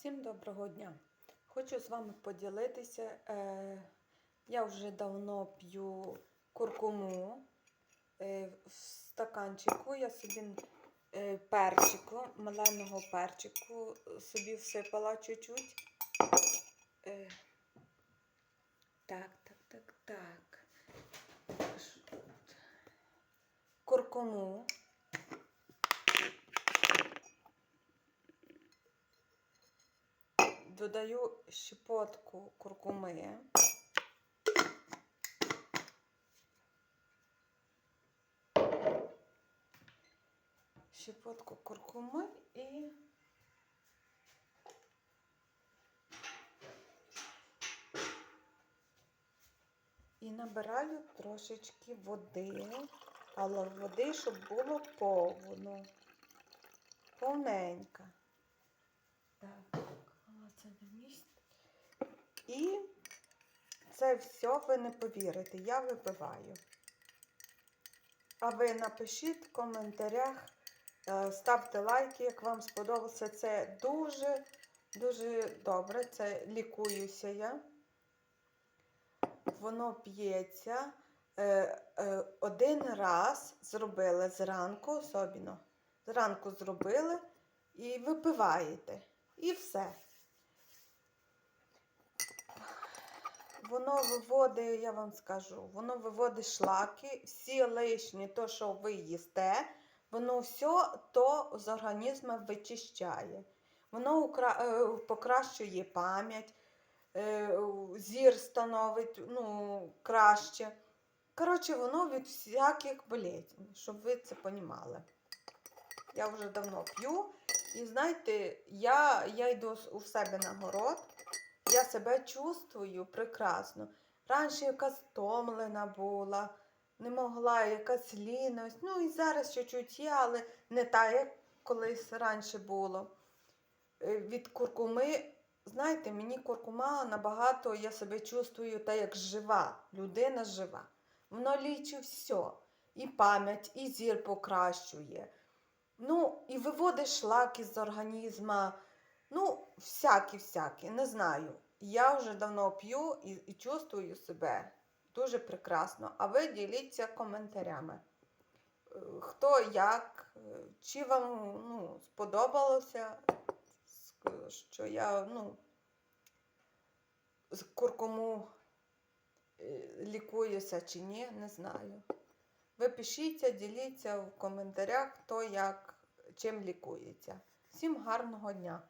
Всім доброго дня! Хочу з вами поділитися. Е, я вже давно п'ю куркуму. Е, в стаканчику я собі е, перчику, маленого перчику собі всипала чуть-чуть. Так, так, так, так. Куркуму. Додаю щепотку куркуми. Щепотку куркуми і і набираю трошечки води, але води, щоб було повно, повненько. Так, але це не місце. І це все ви не повірите, я випиваю. А ви напишіть в коментарях, е, ставте лайки, як вам сподобалося. Це дуже, дуже добре. Це лікуюся я. Воно п'ється. Е, е, Один раз зробили зранку, особливо. Зранку зробили і випиваєте. І все. Воно виводить, я вам скажу, воно виводить шлаки, всі лишні, то, що ви їсте, воно все то з організму вичищає. Воно е, покращує пам'ять, е, зір становить ну, краще. Коротше, воно від всяких болезней, щоб ви це розуміли. Я вже давно п'ю. І знаєте, я, я йду у себе на город, я себе чувствую прекрасно. Раніше якась втомлена була, не могла, якась ліність. Ну і зараз чуть-чуть є, але не та, як колись раніше було. Е, Від куркуми, знаєте, мені куркума набагато, я себе чувствую та як жива, людина жива. Воно лічить все. І пам'ять, і зір покращує. Ну, і виводить шлаки з організму. Ну, всякі-всякі, не знаю. Я вже давно п'ю і, і чувствую себе дуже прекрасно. А ви діліться коментарями. Е, Хто як, е, чи вам ну, сподобалося, що я ну, з куркуму е, лікуюся чи ні, не знаю. Ви пишіться, діліться в коментарях, хто як чим лікується. Всім гарного дня!